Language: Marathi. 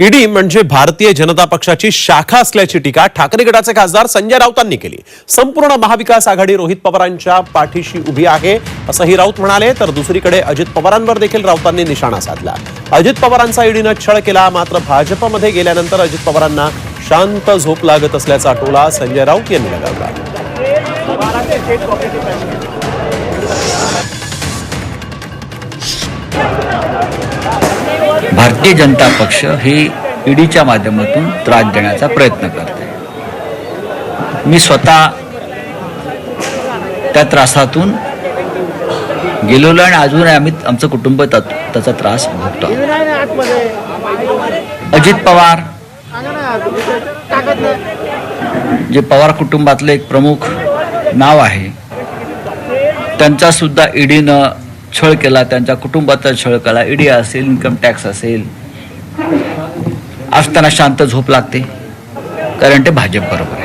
ईडी म्हणजे भारतीय जनता पक्षाची शाखा असल्याची टीका ठाकरे गटाचे खासदार संजय राऊतांनी केली. संपूर्ण महाविकास आघाडी रोहित पवारांच्या पाठीशी उभी आहे असंही राऊत म्हणाले. तर दुसरीकडे अजित पवारांवर देखील राऊतांनी निशाणा साधला. अजित पवारांचा ईडीनं छळ केला मात्र भाजपमध्ये गेल्यानंतर अजित पवारांना शांत झोप लागत असल्याचा टोला संजय राऊत यांनी लगावला. भारतीय जनता पक्ष हे ईडीच्या माध्यमातून त्रास देण्याचा प्रयत्न करते. मी स्वतः त्या त्रासातून गेलेलो आणि अजूनही आम्ही आमचं कुटुंब त्याचा त्रास भोगतो अजित पवार जे पवार कुटुंबातलं एक प्रमुख नाव आहे त्यांचा सुद्धा ईडीनं छळ केला त्यांच्या कुटुंबाचा छळ केला ईडी असेल इन्कम टॅक्स असेल असताना शांत झोप लागते कारण ते भाजप बरोबर.